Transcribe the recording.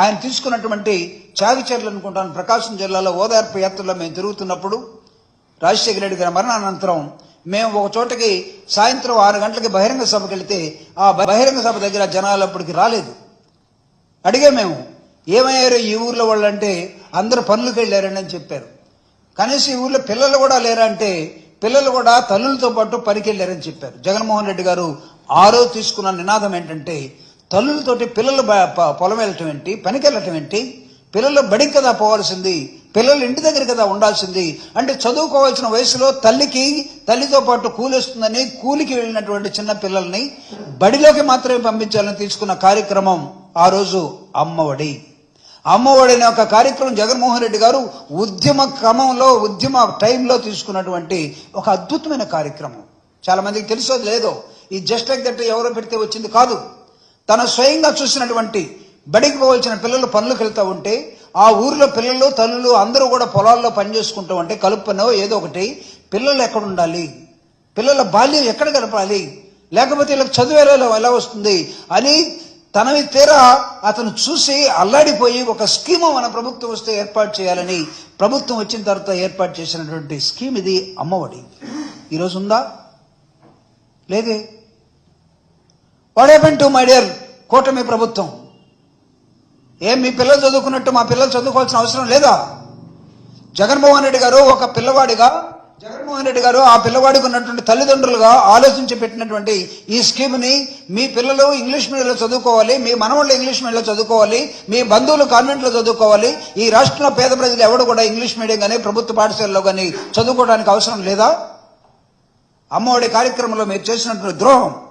ఆయన తీసుకున్నటువంటి చాగిచర్లు అనుకుంటాను. ప్రకాశం జిల్లాలో ఓదార్పు యాత్రలో మేము తిరుగుతున్నప్పుడు రాజశేఖర రెడ్డి గారి మరణానంతరం మేము ఒక చోటకి సాయంత్రం ఆరు గంటలకి బహిరంగ సభకి వెళితే ఆ బహిరంగ సభ దగ్గర జనాలు అప్పటికి రాలేదు. అడిగా మేము ఏమయ్యారు ఈ ఊర్లో వాళ్ళు అంటే అందరు పనులకు వెళ్ళారని అని చెప్పారు. కనీసం ఈ ఊర్లో పిల్లలు కూడా లేరా అంటే పిల్లలు కూడా తల్లులతో పాటు పనికి వెళ్ళారని చెప్పారు. జగన్మోహన్ రెడ్డి గారు ఆరో తీసుకున్న నినాదం ఏంటంటే తల్లులతోటి పిల్లలు పొలం వెళ్ళటం ఏంటి? పనికి వెళ్ళటం ఏంటి? పిల్లలు బడికి కదా పోవాల్సింది. పిల్లలు ఇంటి దగ్గర కదా ఉండాల్సింది. అంటే చదువుకోవాల్సిన వయసులో తల్లికి తల్లితో పాటు కూలిస్తుందని కూలికి వెళ్ళినటువంటి చిన్న పిల్లల్ని బడిలోకి మాత్రమే పంపించాలని తీసుకున్న కార్యక్రమం ఆ రోజు అమ్మఒడి. అమ్మఒడి అనే ఒక కార్యక్రమం జగన్మోహన్ రెడ్డి గారు ఉద్యమ క్రమంలో ఉద్యమ టైంలో తీసుకున్నటువంటి ఒక అద్భుతమైన కార్యక్రమం. చాలా మందికి తెలుసో లేదో? ఈ జస్ట్ లైక్ దట్ ఎవరో పెడితే వచ్చింది కాదు. తన స్వయంగా చూసినటువంటి బడికి పోవాల్సిన పిల్లలు పనులకు వెళ్తూ ఉంటే ఆ ఊరిలో పిల్లలు తల్లులు అందరూ కూడా పొలాల్లో పని చేసుకుంటూ ఉంటే కలుపునో ఏదో ఒకటి పిల్లలు ఎక్కడ ఉండాలి? పిల్లల బాల్యం ఎక్కడ గడపాలి? లేకపోతే వీళ్ళకి చదువు ఎలా ఎలా వస్తుంది? అని తనవి తీరా అతను చూసి అల్లాడిపోయి ఒక స్కీమ్ మన ప్రభుత్వం వస్తే ఏర్పాటు చేయాలని ప్రభుత్వం వచ్చిన తర్వాత ఏర్పాటు చేసినటువంటి స్కీమ్ ఇది అమ్మఒడి. ఈరోజు ఉందా? లేదే? What happen to my dear కూటమి ప్రభుత్వం? ఏం మీ పిల్లలు చదువుకున్నట్టు మా పిల్లలు చదువుకోవాల్సిన అవసరం లేదా? జగన్మోహన్ రెడ్డి గారు ఒక పిల్లవాడిగా జగన్మోహన్ రెడ్డి గారు ఆ పిల్లవాడికి ఉన్నటువంటి తల్లిదండ్రులుగా ఆలోచించి పెట్టినటువంటి ఈ స్కీమ్ని మీ పిల్లలు ఇంగ్లీష్ మీడియంలో చదువుకోవాలి మీ మనవాళ్ళు ఇంగ్లీష్ మీడియంలో చదువుకోవాలి మీ బంధువులు కాన్వెంట్లో చదువుకోవాలి ఈ రాష్ట్రంలో పేద ప్రజలు ఎవడు కూడా ఇంగ్లీష్ మీడియం కానీ ప్రభుత్వ పాఠశాలలో కానీ చదువుకోవడానికి అవసరం లేదా? అమ్మఒడి కార్యక్రమంలో మీరు చేసినటువంటి ద్రోహం.